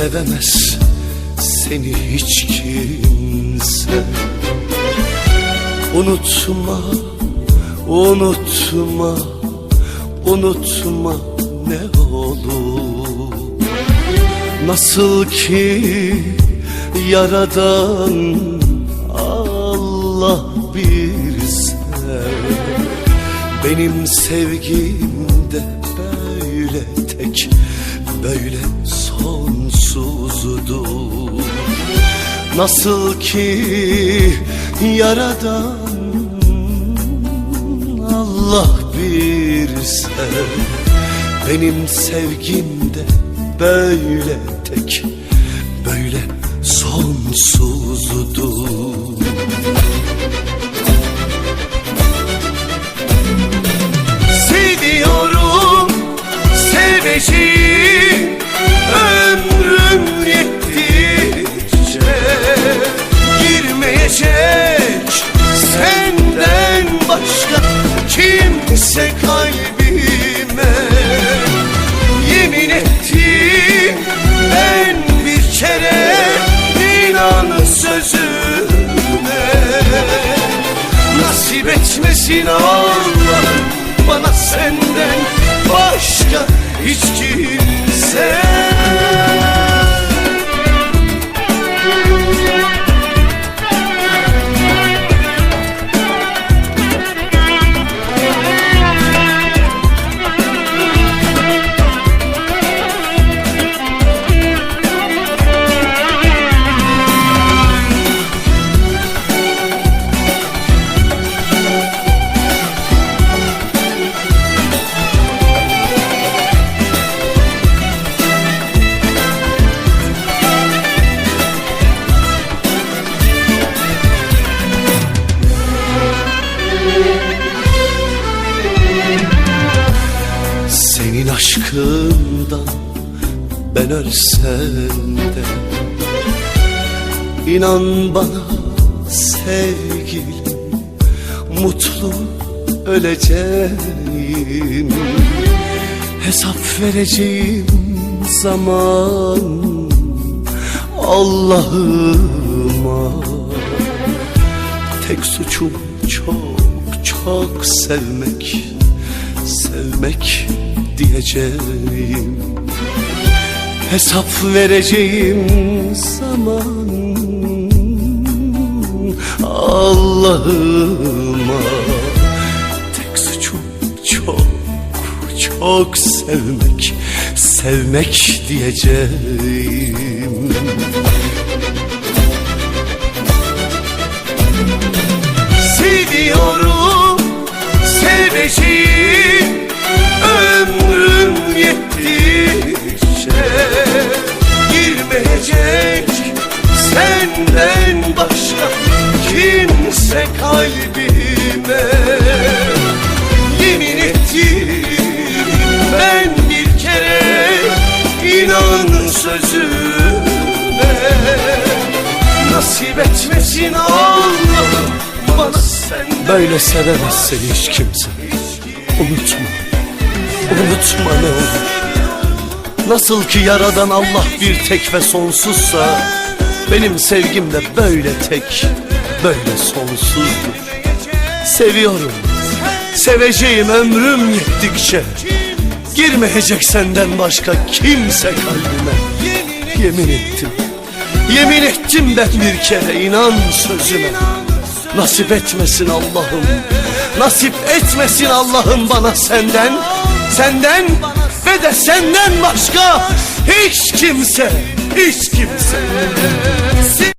sevemez seni hiç kimse. Unutma, unutma, unutma ne olur. Nasıl ki yaradan Allah bir sev Benim sevgim de böyle tek Böyle sonsuzdur Nasıl ki yaradan Allah bir sev Benim sevgim de böyle tek Böyle sonsuzdur inan sözüme Nasip etmesin Allah bana senden başka hiç kimse aşkından ben ölsem de İnan bana sevgilim Mutlu öleceğim. Hesap vereceğim zaman Allah'ıma. Tek suçum çok çok sevmek Sevmek diyeceğim Hesap vereceğim zaman. Allah'ıma Tek suçum çok çok sevmek Sevmek diyeceğim Girmeyecek senden başka kimse kalbime. Yemin ettim ben bir kere inan sözüme. Nasip etmesin Allah'ım bana senden Böyle sevemez seni hiç kimse. Unutma. Unutma ne olur Nasıl ki yaradan Allah bir tek ve sonsuzsa Benim sevgim de böyle tek Böyle sonsuzdur Seviyorum. Seveceğim ömrüm yettikçe. Girmeyecek senden başka kimse kalbime. Yemin ettim. Yemin ettim ben bir kere inan sözüme. Nasip etmesin Allah'ım. Nasip etmesin Allah'ım bana senden. Senden ve de senden başka hiç kimse, hiç kimse. Sin